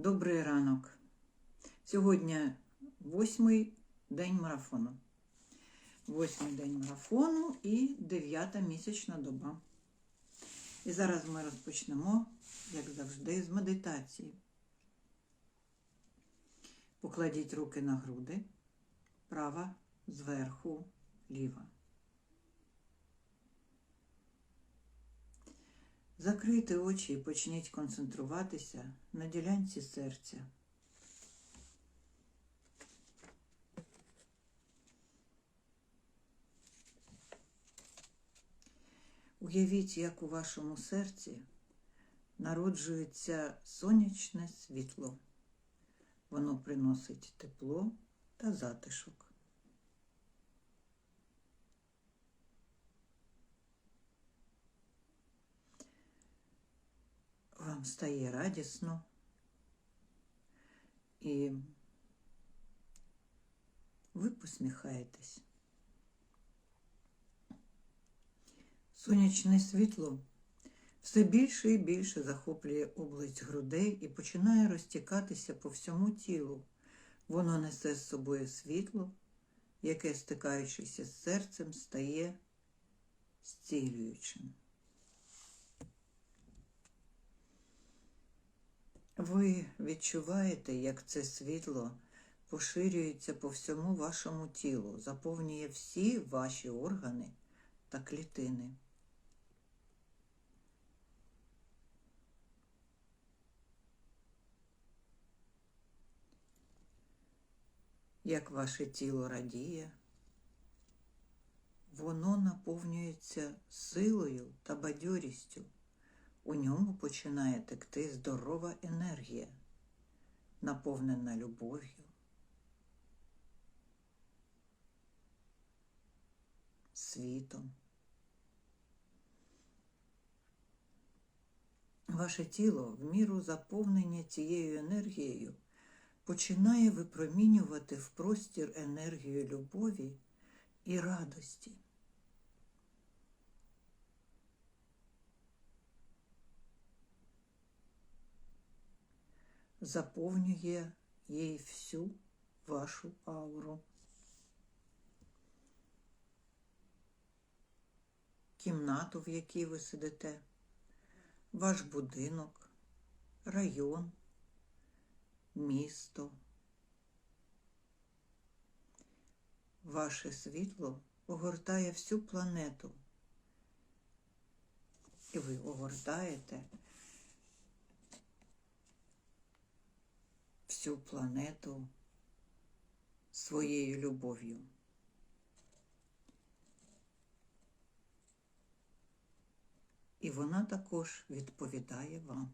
Добрий ранок. Сьогодні восьмий день марафону. Восьмий день марафону і дев'ята місячна доба. І зараз ми розпочнемо, як завжди, з медитації. Покладіть руки на груди, права зверху, ліва. Закрийте очі і почніть концентруватися на ділянці серця. Уявіть, як у вашому серці народжується сонячне світло. Воно приносить тепло та затишок. Вам стає радісно і ви посміхаєтесь. Сонячне світло все більше і більше захоплює область грудей і починає розтікатися по всьому тілу. Воно несе з собою світло, яке, стикаючись з серцем, стає зцілюючим. Ви відчуваєте, як це світло поширюється по всьому вашому тілу, заповнює всі ваші органи та клітини. Як ваше тіло радіє, воно наповнюється силою та бадьорістю. У ньому починає текти здорова енергія, наповнена любов'ю, світом. Ваше тіло в міру заповнення цією енергією починає випромінювати в простір енергію любові і радості. Заповнює їй всю вашу ауру. Кімнату, в якій ви сидите, ваш будинок, район, місто. Ваше світло огортає всю планету. І ви огортаєте всю планету своєю любов'ю. І вона також відповідає вам.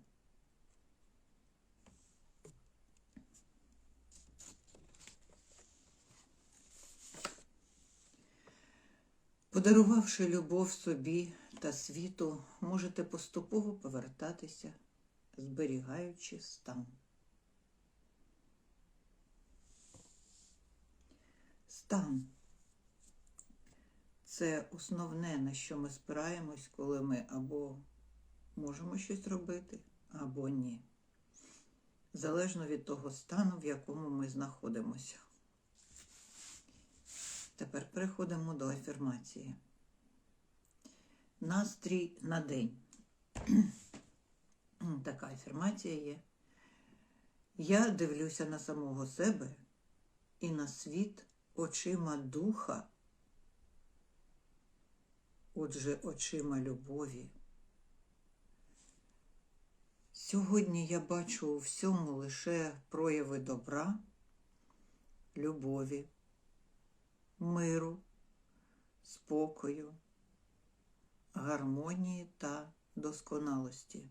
Подарувавши любов собі та світу, можете поступово повертатися, зберігаючи стан. Стан це основне, на що ми спираємось, коли ми або можемо щось робити, або ні. Залежно від того стану, в якому ми знаходимося. Тепер переходимо до афірмації. Настрій на день. Така афірмація є. Я дивлюся на самого себе і на світ очима духа, отже, очима любові. Сьогодні я бачу у всьому лише прояви добра, любові, миру, спокою, гармонії та досконалості.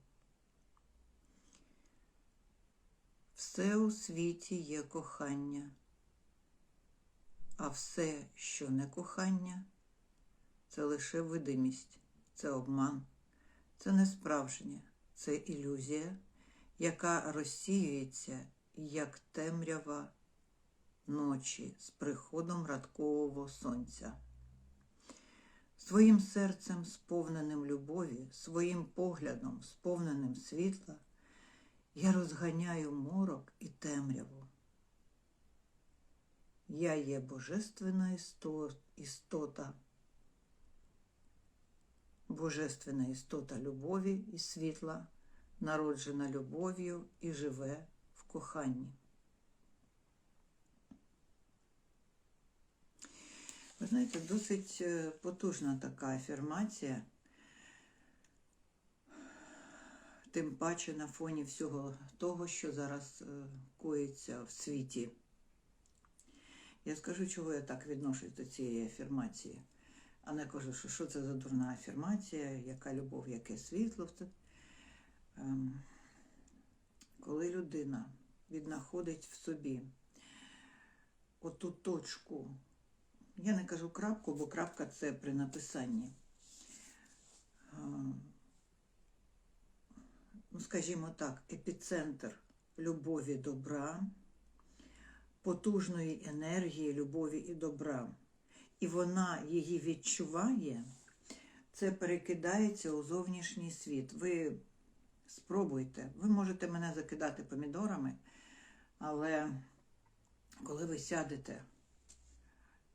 Все у світі є кохання. А все, що не кохання, це лише видимість, це обман, це не справжнє, це ілюзія, яка розсіюється, як темрява ночі з приходом радкового сонця. Своїм серцем, сповненим любові, своїм поглядом, сповненим світла, Я розганяю морок і темряву. Я є божественна істота, божественна істота любові і світла, народжена любов'ю і живе в коханні. Ви знаєте, досить е, потужна така афірмація, тим паче на фоні всього того, що зараз е, коїться в світі. Я скажу, чого я так відношусь до цієї афірмації, а не кажу, що що це за дурна афірмація, яка любов, яке світло. Ем, коли людина віднаходить в собі оту точку, я не кажу крапку, бо крапка це при написанні. Ем, Ну, скажімо так, епіцентр любові добра, потужної енергії любові і добра. І вона її відчуває, це перекидається у зовнішній світ. Ви спробуйте, ви можете мене закидати помідорами, але коли ви сядете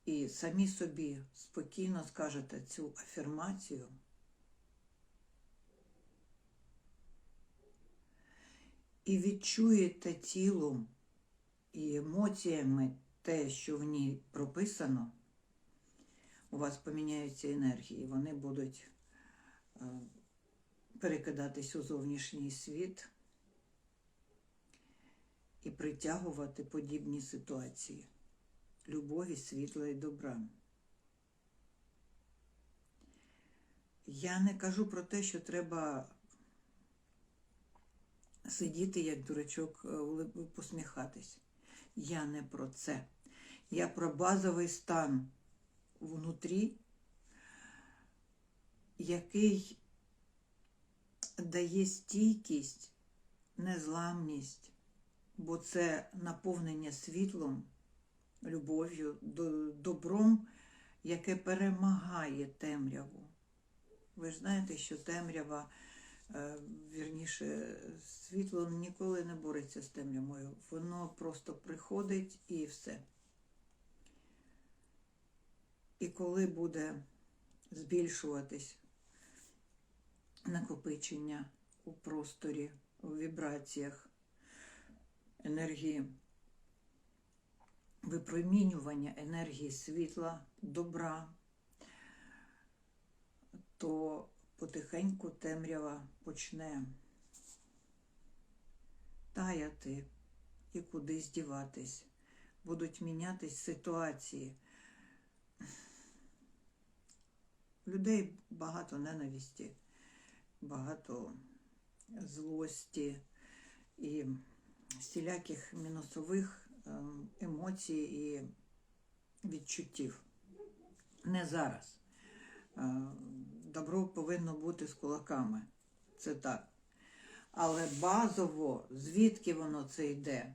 і самі собі спокійно скажете цю афірмацію, і відчуєте тілом і емоціями те, що в ній прописано, у вас поміняються енергії, вони будуть е, перекидатись у зовнішній світ і притягувати подібні ситуації любові, світла і добра. Я не кажу про те, що треба сидіти, як дурачок, е, посміхатись. Я не про це. Я про базовий стан внутрі, який дає стійкість, незламність, бо це наповнення світлом, любов'ю, добром, яке перемагає темряву. Ви ж знаєте, що темрява вірніше, світло ніколи не бореться з темрявою. Воно просто приходить і все. І коли буде збільшуватись накопичення у просторі, у вібраціях енергії, випромінювання енергії світла, добра, то потихеньку темрява почне таяти і кудись діватись. Будуть мінятись ситуації. У людей багато ненависті, багато злості і всіляких мінусових ем, емоцій і відчуттів. Не зараз. Добро повинно бути з кулаками. Це так. Але базово, звідки воно це йде?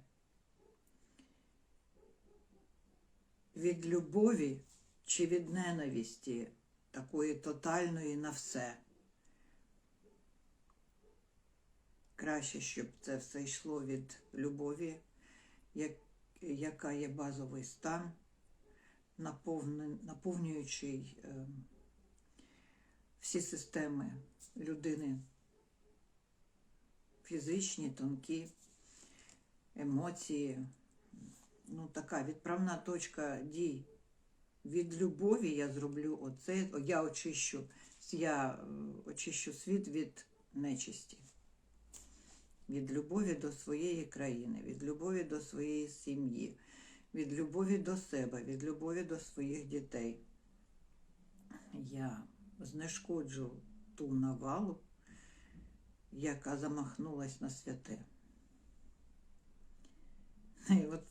Від любові чи від ненависті, такої тотальної на все. Краще, щоб це все йшло від любові, як, яка є базовий стан, наповнюючий. Е, всі системи людини фізичні, тонкі, емоції. Ну, така відправна точка дій. Від любові я зроблю оце, я очищу, я е, очищу світ від нечисті. Від любові до своєї країни, від любові до своєї сім'ї, від любові до себе, від любові до своїх дітей. Я знешкоджу ту навалу, яка замахнулась на святе. І от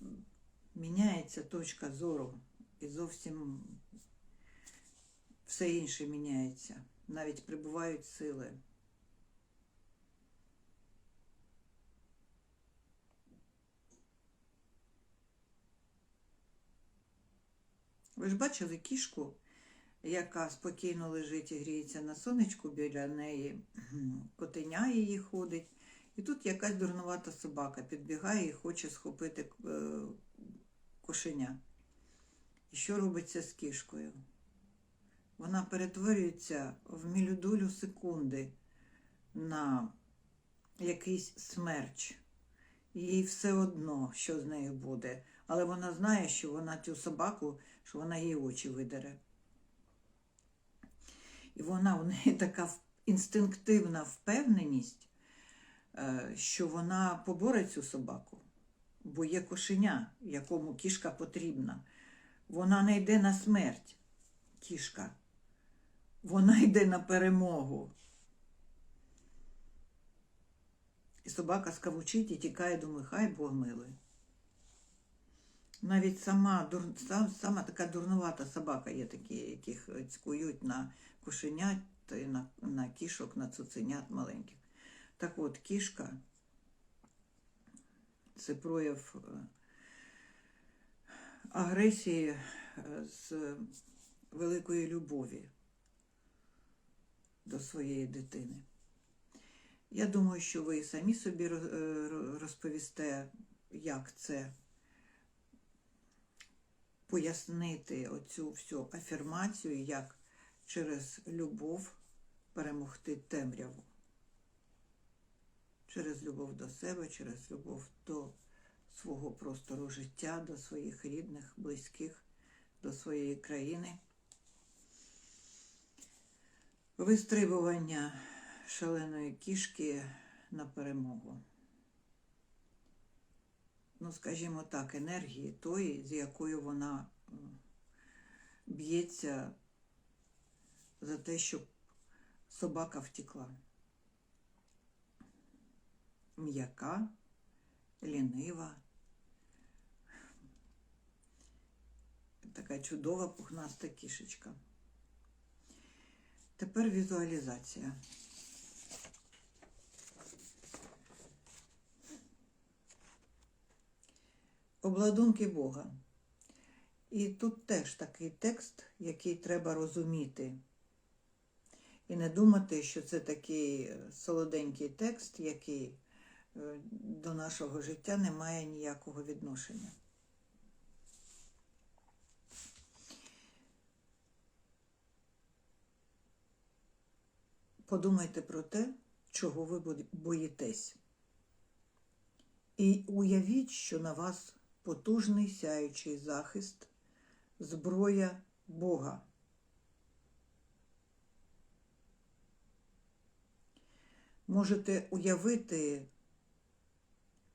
міняється точка зору, і зовсім все інше міняється. Навіть прибувають сили. Ви ж бачили кішку, яка спокійно лежить і гріється на сонечку біля неї, котеня її ходить, І тут якась дурнувата собака підбігає і хоче схопити е, кошеня. І що робиться з кішкою? Вона перетворюється в мілюдолю секунди на якийсь смерч. Їй все одно, що з нею буде. Але вона знає, що вона цю собаку, що вона їй очі видере. І вона у неї така інстинктивна впевненість, е, що вона поборе цю собаку, бо є кошеня, якому кішка потрібна. Вона не йде на смерть, кішка. Вона йде на перемогу. І собака скавучить і тікає, думає, хай Бог милує. Навіть сама, дур... сам, сама така дурнувата собака є такі, яких е, цькують на кошенят, і на, на кішок, на цуценят маленьких. Так от, кішка це прояв е, агресії е, з великої любові до своєї дитини. Я думаю, що ви самі собі е, розповісте, як це пояснити оцю всю афірмацію, як через любов перемогти темряву. Через любов до себе, через любов до свого простору життя, до своїх рідних, близьких, до своєї країни. Вистрибування шаленої кішки на перемогу. Ну, скажімо так, енергії тої, з якою вона б'ється за те, щоб собака втекла. М'яка, лінива, така чудова пухнаста кішечка. Тепер візуалізація. Обладунки Бога. І тут теж такий текст, який треба розуміти. І не думати, що це такий е, солоденький текст, який е, до нашого життя не має ніякого відношення. Подумайте про те, чого ви боїтесь. І уявіть, що на вас потужний сяючий захист, зброя Бога. Можете уявити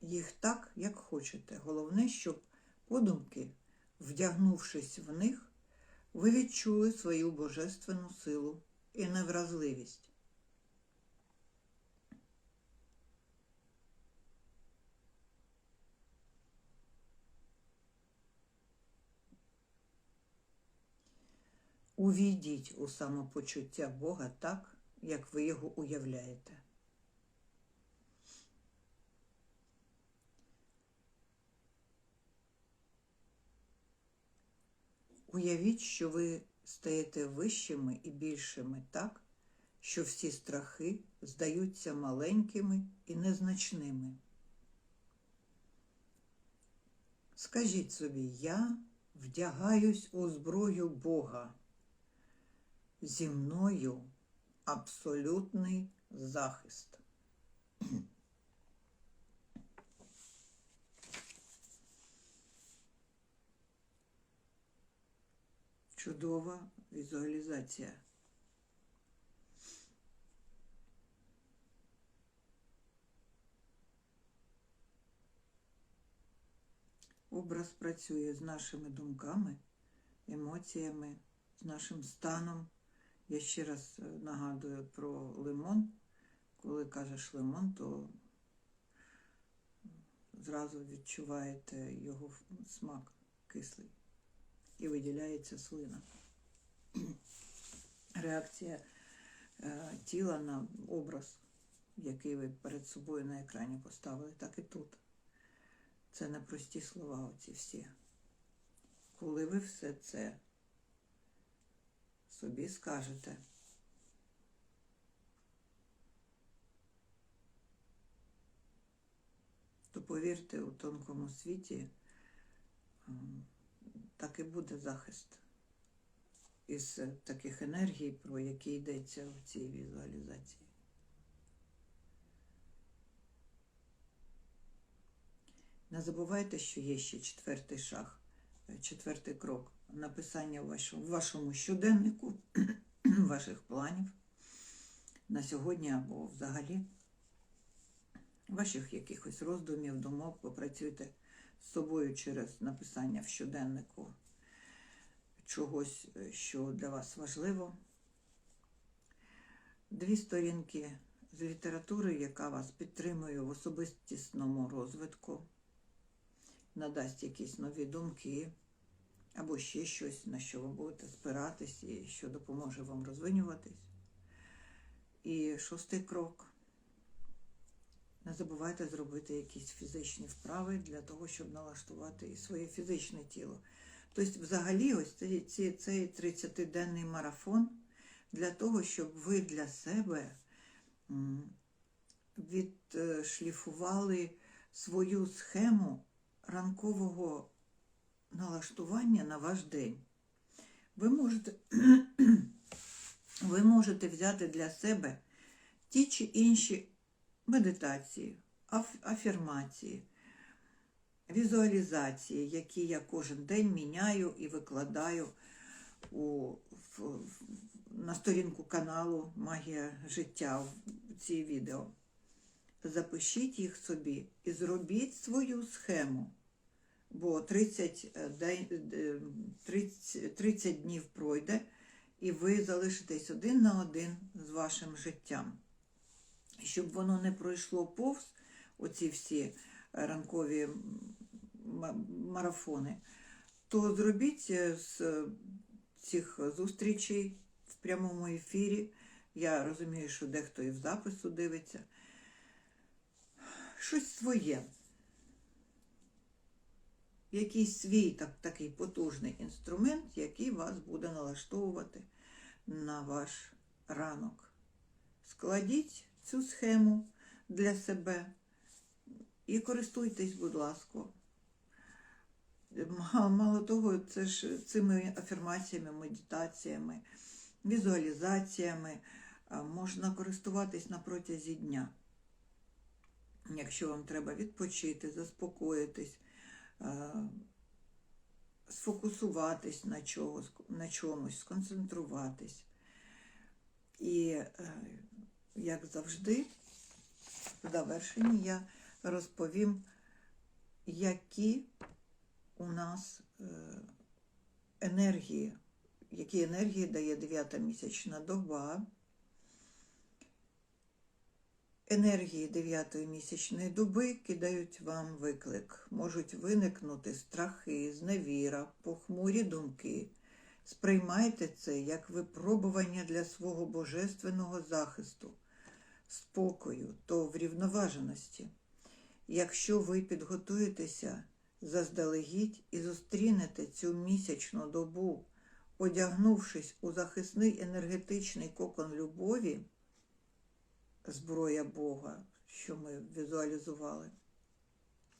їх так, як хочете. Головне, щоб подумки, вдягнувшись в них, ви відчули свою божественну силу і невразливість. Увійдіть у самопочуття Бога так, як ви його уявляєте. Уявіть, що ви стаєте вищими і більшими так, що всі страхи здаються маленькими і незначними. Скажіть собі, я вдягаюсь у зброю Бога. Зі мною абсолютний захист. Чудова візуалізація. Образ працює з нашими думками, емоціями, з нашим станом. Я ще раз е, нагадую про лимон. Коли кажеш лимон, то зразу відчуваєте його смак кислий і виділяється слина. Реакція е, тіла на образ, який ви перед собою на екрані поставили, так і тут. Це не прості слова оці всі. Коли ви все це собі скажете, то повірте, у тонкому світі м, так і буде захист із таких енергій, про які йдеться в цій візуалізації. Не забувайте, що є ще четвертий шаг, е, четвертий крок написання в вашому, в вашому щоденнику ваших планів на сьогодні або взагалі ваших якихось роздумів, думок, попрацюйте з собою через написання в щоденнику чогось, е, що для вас важливо. Дві сторінки з літератури, яка вас підтримує в особистісному розвитку, надасть якісь нові думки або ще щось, на що ви будете спиратись і що допоможе вам розвинюватись. І шостий крок. Не забувайте зробити якісь фізичні вправи для того, щоб налаштувати і своє фізичне тіло. Тобто, взагалі, ось цей, цей, цей 30-денний марафон для того, щоб ви для себе відшліфували свою схему ранкового налаштування на ваш день. Ви можете, ви можете взяти для себе ті чи інші медитації, афірмації, візуалізації, які я кожен день міняю і викладаю у, в, в- на сторінку каналу Магія життя в ці відео. Запишіть їх собі і зробіть свою схему. Бо 30, е, день, е, 30, 30 днів пройде, і ви залишитесь один на один з вашим життям. Щоб воно не пройшло повз оці всі ранкові марафони, то зробіть е, з цих зустрічей в прямому ефірі. Я розумію, що дехто і в запису дивиться. Щось своє. Якийсь свій так, такий потужний інструмент, який вас буде налаштовувати на ваш ранок. Складіть цю схему для себе і користуйтесь, будь ласка. Мало того, це ж цими афірмаціями, медитаціями, візуалізаціями можна користуватись на протязі дня. Якщо вам треба відпочити, заспокоїтись, сфокусуватись на чомусь, сконцентруватись. І, е, як завжди, в завершенні я розповім, які у нас е, енергії, які енергії дає 9 місячна доба. Енергії 9 місячної доби кидають вам виклик. Можуть виникнути страхи, зневіра, похмурі думки. Сприймайте це як випробування для свого божественного захисту, спокою то врівноваженості. Якщо ви підготуєтеся заздалегідь і зустрінете цю місячну добу, одягнувшись у захисний енергетичний кокон любові, зброя Бога, що ми візуалізували,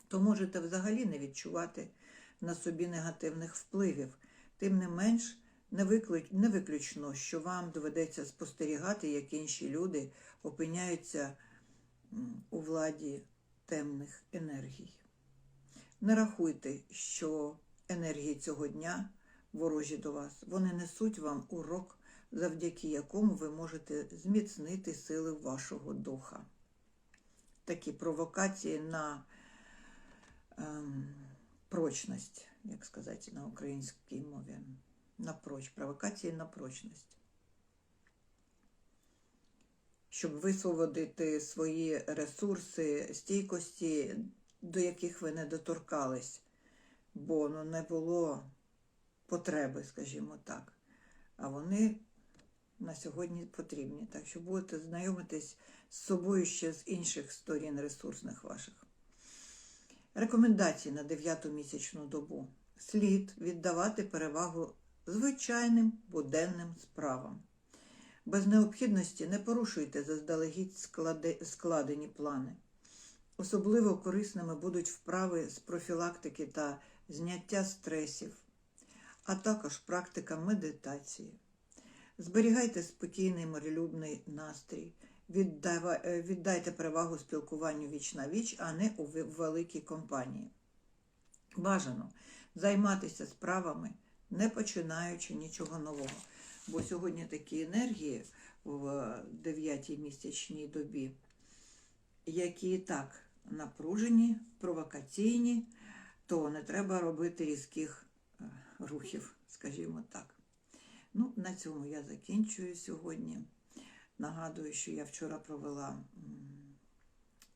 то можете взагалі не відчувати на собі негативних впливів. Тим не менш, не, виключно, що вам доведеться спостерігати, як інші люди опиняються у владі темних енергій. Не рахуйте, що енергії цього дня ворожі до вас. Вони несуть вам урок, завдяки якому ви можете зміцнити сили вашого духа. Такі провокації на ем, прочність, як сказати на українській мові. На проч, провокації на прочність. Щоб висвободити свої ресурси, стійкості, до яких ви не доторкались, бо ну, не було потреби, скажімо так. А вони на сьогодні потрібні. Так що будете знайомитись з собою ще з інших сторін ресурсних ваших. Рекомендації на 9 місячну добу. Слід віддавати перевагу звичайним буденним справам. Без необхідності не порушуйте заздалегідь складе- складені плани. Особливо корисними будуть вправи з профілактики та зняття стресів, а також практика медитації. Зберігайте спокійний миролюбний настрій. Е, Віддайте перевагу спілкуванню віч на віч, а не у великій компанії. Бажано займатися справами, не починаючи нічого нового. Бо сьогодні такі енергії в дев'ятій місячній добі, які і так напружені, провокаційні, то не треба робити різких е, рухів, скажімо так. Ну, на цьому я закінчую сьогодні. Нагадую, що я вчора провела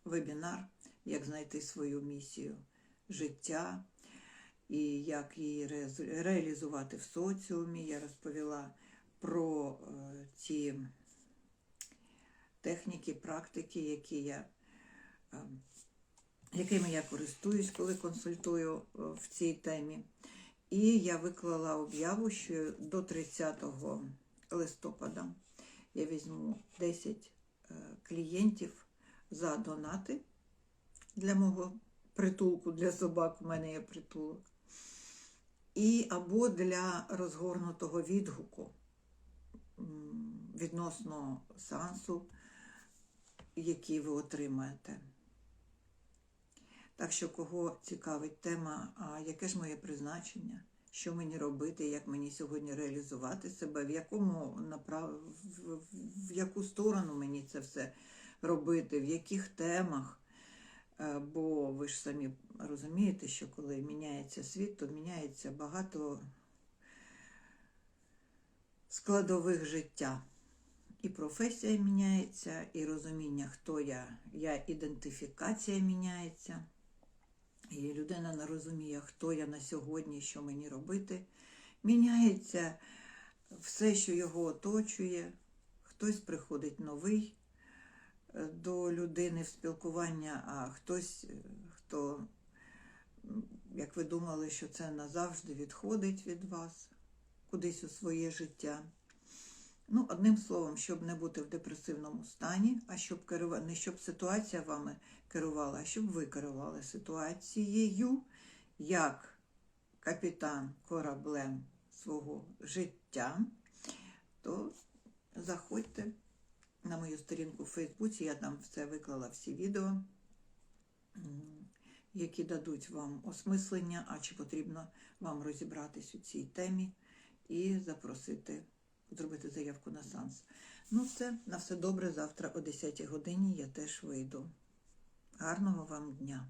вебінар, як знайти свою місію життя і як її реалізу- реалізувати в соціумі. Я розповіла про е, ті техніки, практики, які я, е, якими я користуюсь, коли консультую е, в цій темі. І я виклала об'яву, що до 30 листопада я візьму 10 е, клієнтів за донати для мого притулку, для собак. У мене є притулок. І або для розгорнутого відгуку відносно сеансу, який ви отримаєте. Так що, кого цікавить тема, а яке ж моє призначення, що мені робити, як мені сьогодні реалізувати себе, в якому направ... в, яку сторону мені це все робити, в яких темах. Е, Бо ви ж самі розумієте, що коли міняється світ, то міняється багато складових життя. І професія міняється, і розуміння, хто я, я ідентифікація міняється. І людина не розуміє, хто я на сьогодні, що мені робити. Міняється все, що його оточує. Хтось приходить новий до людини в спілкування, а хтось, е, хто, як ви думали, що це назавжди відходить від вас кудись у своє життя. Ну, одним словом, щоб не бути в депресивному стані, а щоб керува... не щоб ситуація вами керувала, а щоб ви керували ситуацією як капітан кораблем свого життя, то заходьте на мою сторінку в Фейсбуці, я там все виклала всі відео, які дадуть вам осмислення, а чи потрібно вам розібратись у цій темі і запросити зробити заявку на санс. Ну, все, на все добре. Завтра о 10 годині я теж вийду. Гарного вам дня!